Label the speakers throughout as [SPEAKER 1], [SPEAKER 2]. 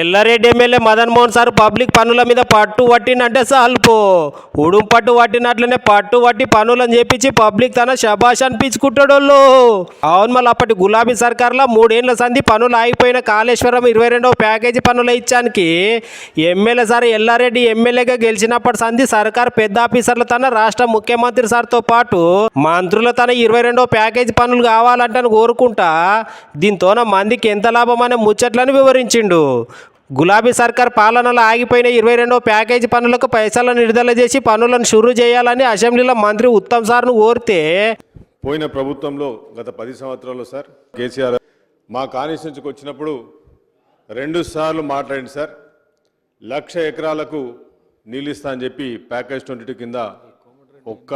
[SPEAKER 1] Yellareddy MLA Madan Mohan sir public పనుల మీద పట్టు పట్టినంటే సాల్పో. ఉడుం పట్టు పట్టినట్లనే పట్టు పట్టి పనులని చెప్పించి పబ్లిక్ తన శబాష్ అనిపించుకుంటాడోళ్ళు. అవును మళ్ళీ అప్పటి గులాబీ సర్కార్లో మూడేళ్ళ సంధి పనులు ఆగిపోయిన కాళేశ్వరం ఇరవై రెండవ ప్యాకేజీ పనుల ఇచ్చానికి ఎమ్మెల్యే సార్ ఎల్లారెడ్డి ఎమ్మెల్యేగా గెలిచినప్పటి సంధి సర్కార్ పెద్ద ఆఫీసర్లు తన రాష్ట్ర ముఖ్యమంత్రి సార్తో పాటు మంత్రుల తన ఇరవై రెండవ ప్యాకేజీ పనులు కావాలంటని కోరుకుంటా. దీంతోన మందికి ఎంత లాభం అనే ముచ్చట్లను వివరించిండు. గులాబీ సర్కార్ పాలనలో ఆగిపోయిన ఇరవై రెండవ ప్యాకేజీ పనులకు పైసలను విడుదల చేసి పనులను షురూ చేయాలని అసెంబ్లీలో మంత్రి ఉత్తమ్ సార్ను కోరితే
[SPEAKER 2] పోయిన ప్రభుత్వంలో గత పది సంవత్సరాల్లో సార్ కేసీఆర్ మా కాన్స్టిట్యూన్సీకి వచ్చినప్పుడు రెండు సార్లు మాట్లాడింది సార్ లక్ష ఎకరాలకు నీళ్ళు ఇస్తా అని చెప్పి ప్యాకేజ్ ట్వంటీ టూ కింద ఒక్క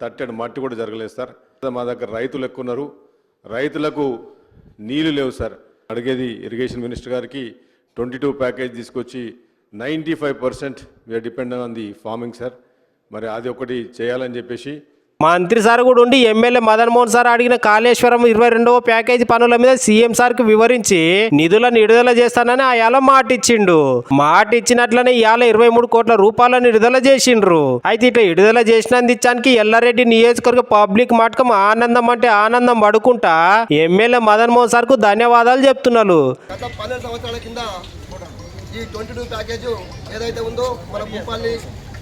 [SPEAKER 2] తట్టెడు మట్టి కూడా జరగలేదు సార్. మా దగ్గర రైతులు ఎక్కువ ఉన్నారు రైతులకు నీళ్ళు లేవు సార్. అడిగేది ఇరిగేషన్ మినిస్టర్ గారికి ట్వంటీ టూ ప్యాకేజ్ తీసుకొచ్చి ninety five percent we are depend on the farming sir. మరి అది ఒకటి చేయాలని చెప్పేసి
[SPEAKER 1] మంత్రి సార్ కూడా ఉండి ఎమ్మెల్యే మదన్ మోహన్ సార్ అడిగిన కాళేశ్వరం ఇరవై రెండవ ప్యాకేజీ పనుల మీద సీఎం సార్కి వివరించి నిధులను విడుదల చేస్తానని ఆయాల మాట ఇచ్చిండు మాట ఇచ్చినట్లనే ఇవాళ ఇరవై మూడు కోట్ల రూపాయలను విడుదల చేసిండ్రు. అయితే ఇట్లా విడుదల చేసినందుకు ఎల్లారెడ్డి నియోజకవర్గ పబ్లిక్ మాటకం ఆనందం అంటే ఆనందం పడుకుంటా ఎమ్మెల్యే మదన్ మోహన్ సార్కు ధన్యవాదాలు చెప్తున్నారు
[SPEAKER 3] ఈ ట్వంటీ టూ ప్యాకేజ్ ఏదైతే ఉందో మన భూపాల్ని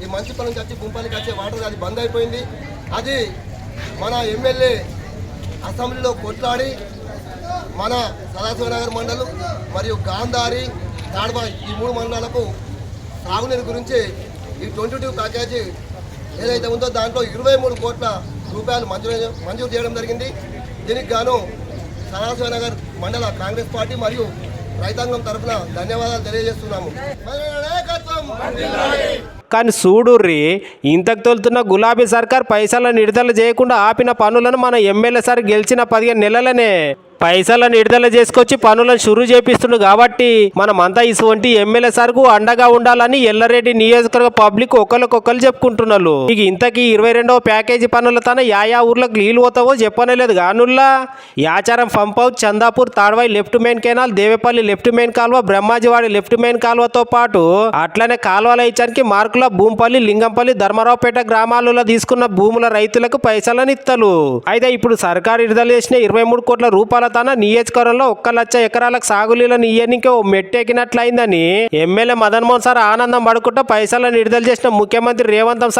[SPEAKER 3] ఈ నుంచి వచ్చి భూపాలికి వచ్చే వాటర్ అది బంద్ అయిపోయింది. అది మన ఎమ్మెల్యే అసెంబ్లీలో కొట్లాడి మన సదాశివనగర్ మండలం మరియు గాంధారి తాడ్బా ఈ మూడు మండలాలకు సాగునీరు గురించి ఈ ట్వంటీ టూ ప్యాకేజీ ఏదైతే ఉందో దాంట్లో ఇరవై మూడు కోట్ల రూపాయలు మంజూరు మంజూరు చేయడం జరిగింది. దీనికి గాను సదాశివనగర్ మండల కాంగ్రెస్ పార్టీ మరియు రైతాంగం తరఫున ధన్యవాదాలు తెలియజేస్తున్నాము.
[SPEAKER 1] కానీ చూడుర్రి ఇంతకు తోలుతున్న గులాబీ సర్కార్ పైసలను విడుదల చేయకుండా ఆపిన పనులను మన ఎమ్మెల్యే సార్ గెలిచిన పదిహేను నెలలనే. పైసలను విడుదల చేసుకొచ్చి పనులను షురూ చేపిస్తుండు కాబట్టి మనమంతా ఇటువంటి ఎమ్మెల్యే సార్కు అండగా ఉండాలని ఎల్లారెడ్డి నియోజకవర్గ పబ్లిక్ ఒకరికొకరు చెప్పుకుంటున్నారు. ఇక ఇంతకీ ఇరవై రెండవ ప్యాకేజీ పనుల తన యాయా ఊర్లకు నీళ్ళు పోతావో చెప్పనలేదు గానుల్లా. Yacharam pump house Chandapur Tadvai left main canal Devepalli left main కాల్వ బ్రహ్మాజీవాడి లెఫ్ట్ మెయిన్ కాల్వతో పాటు అట్లనే కాలువల ఇచ్చానికి మార్కుల భూంపల్లి లింగంపల్లి ధర్మరావుపేట గ్రామాలలో తీసుకున్న భూముల రైతులకు పైసలను ఇత్తలు అయితే ఇప్పుడు సర్కారు విడుదల చేసిన ఇరవై మూడు కోట్ల రూపాయల తన నియోజకవర్గంలో ఒక్క లక్ష ఎకరాలకు సాగులీలను ఇయ్యనికే ఓ మెట్టెక్కినట్లయిందని ఎమ్మెల్యే మదన్ మోహన్ సార్ ఆనందం పడుకుంటా పైసలను విడుదల చేసిన ముఖ్యమంత్రి రేవంత్ సార్